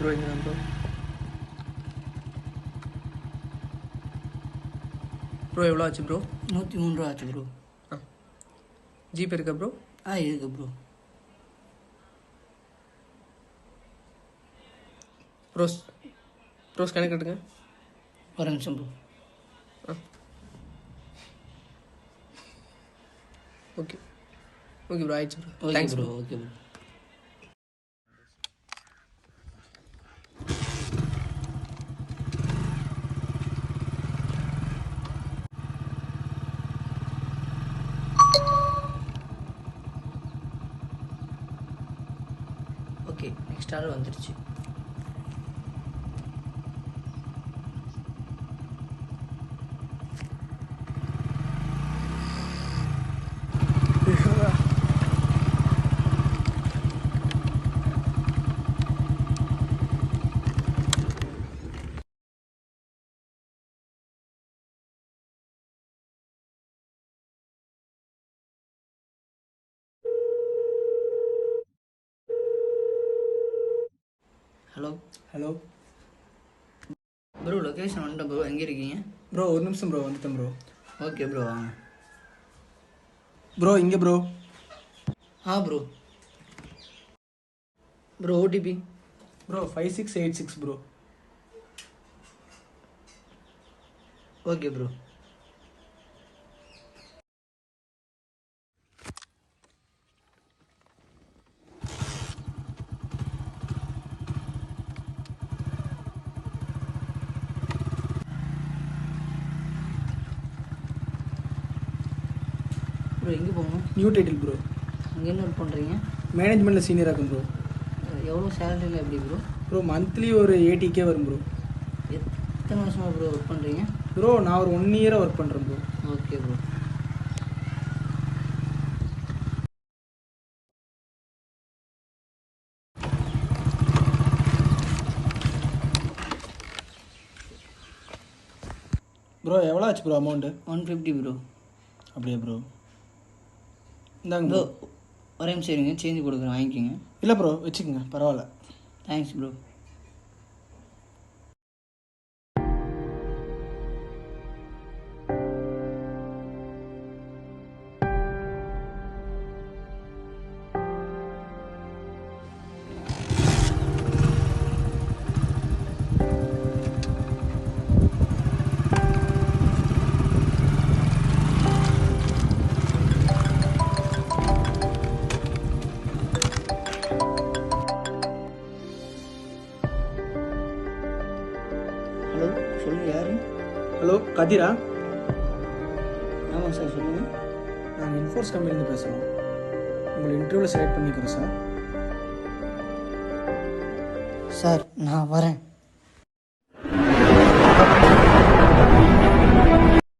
Bro இங்கே bro bro எவ்வளோ ஆச்சு ப்ரோ நூற்றி மூணு ரூபா ஆச்சு ப்ரோ ஆ. ஜிபே இருக்கா ப்ரோ ஆ இருக்கு ப்ரோ ப்ரோஸ் ப்ரோஸ் கணக்கு கட்டுங்க ஒரு நிமிஷம் ப்ரோ ஓகே ஓகே ப்ரோ ஆயிடுச்சு bro okay thanks bro okay bro okay next ஆள் வந்துடுச்சு ஹலோ ஹலோ ப்ரோ லொக்கேஷன் வந்துட்டேன் ப்ரோ எங்கே இருக்கீங்க? ப்ரோ ஒரு நிமிஷம் ப்ரோ வந்துட்டேன் ப்ரோ ஓகே ப்ரோ வாங்க. ப்ரோ இங்கே ப்ரோ ஆ bro bro OTP bro five six eight six bro okay bro bro எங்கே போகணும்? நியூ டைட்டில் ப்ரோ அங்கே என்ன ஒர்க் பண்ணுறீங்க மேனேஜ்மெண்ட்டில் சீனியராக இருக்கும் ப்ரோ எவ்வளோ சேலரியில் எப்படி ப்ரோ ப்ரோ மந்த்லி ஒரு எயிட்டிக்கே வரும் ப்ரோ எத்தனை வருஷமாக ப்ரோ ஒர்க் பண்ணுறீங்க ப்ரோ நான் ஒரு ஒன் இயராக ஒர்க் பண்ணுறேன் ப்ரோ ஓகே ப்ரோ ப்ரோ எவ்வளோ ஆச்சு bro amount one fifty bro அப்படியா ப்ரோ இந்தாங்க. ப்ரோ ஒரே நிமிஷம் இருங்க சேஞ்ச் கொடுக்குறேன் வாங்கிக்கோங்க. இல்லை ப்ரோ வச்சுக்கோங்க பரவாயில்ல. தேங்க்ஸ் ப்ரோ ஹலோ சொல்லுங்கள் யார்? ஹலோ கதிரா? ஆமாம் சார் சொல்லுங்கள் நாங்கள் இன்ஃபோர்ஸ் கம்பெனிலேருந்து பேசுகிறோம் உங்களை இன்டர்வியூவில் செலக்ட் பண்ணிக்கிறோம் சார் சார் நான் வரேன்.